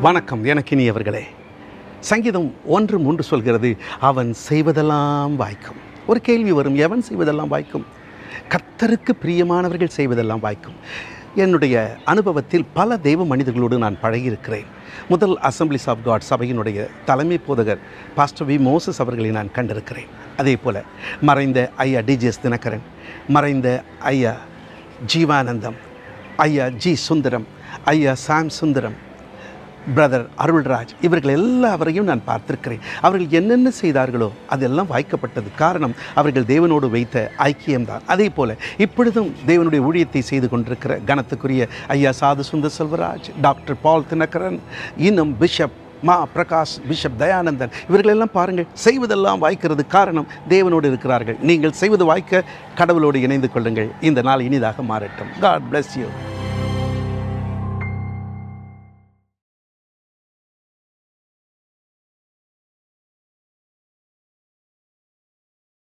வணக்கம் எனக்கு இனியவர்களே சங்கீதம் ஒன்று மூன்று சொல்கிறது அவன் செய்வதெல்லாம் வாய்க்கும். ஒரு கேள்வி வரும் எவன் செய்வதெல்லாம் வாய்க்கும்? கத்தருக்கு பிரியமானவர்கள் செய்வதெல்லாம் வாய்க்கும். என்னுடைய அனுபவத்தில் பல தெய்வ மனிதர்களோடு நான் பழகியிருக்கிறேன். முதல் அசம்பிளிஸ் ஆஃப் காட் சபையினுடைய தலைமை போதகர் பாஸ்டர் வி மோசஸ் அவர்களை நான் கண்டிருக்கிறேன். அதே போல் மறைந்த ஐயா டிஜிஎஸ் தினகரன் மறைந்த ஐயா ஜீவானந்தம் ஐயா ஜி சுந்தரம் ஐயா சாம் சுந்தரம் பிரதர் அருள்ராஜ் இவர்கள் எல்லாவரையும் நான் பார்த்திருக்கிறேன். அவர்கள் என்னென்ன செய்தார்களோ அதெல்லாம் வாய்க்கப்பட்டது. காரணம் அவர்கள் தேவனோடு வைத்த ஐக்கியம்தான். அதே போல் இப்பொழுதும் தேவனுடைய ஊழியத்தை செய்து கொண்டிருக்கிற கனத்துக்குரிய ஐயா சாது சுந்தர் செல்வராஜ் டாக்டர் பால் தினகரன் இன்னும் பிஷப் மா பிரகாஷ் பிஷப் தயானந்தன் இவர்களெல்லாம் பாருங்கள் செய்வதெல்லாம் வாய்க்கிறது காரணம் தேவனோடு இருக்கிறார்கள். நீங்கள் செய்வது வாய்க்க கடவுளோடு இணைந்து கொள்ளுங்கள். இந்த நாள் இனிதாக மாறட்டும். God bless you